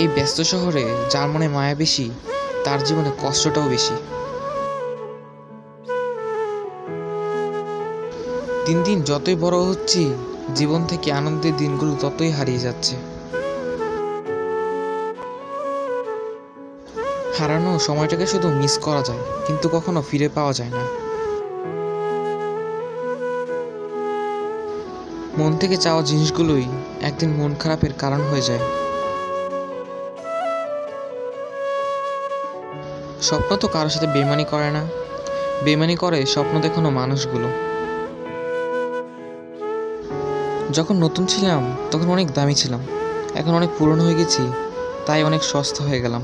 এই ব্যস্ত শহরে, যার মনে মায়া বেশি, তার জীবনে কষ্টটাও বেশি। দিন দিন যতই বড় হচ্ছি, জীবন থেকে আনন্দের দিনগুলো ততই হারিয়ে যাচ্ছে। হারানো সময়টাকে শুধু মিস করা যায়, কিন্তু কখনো ফিরে পাওয়া যায় না। মন থেকে চাওয়া জিনিসগুলোই একদিন মন খারাপের কারণ হয়ে যায়। স্বপ্ন তো কারোর সাথে বেমানি করে না। বেমানি করে স্বপ্ন দেখানো মানুষগুলো। যখন নতুন ছিলাম, তখন অনেক দামি ছিলাম। এখন অনেক পুরনো হয়ে গেছি, তাই অনেক সস্তা হয়ে গেলাম।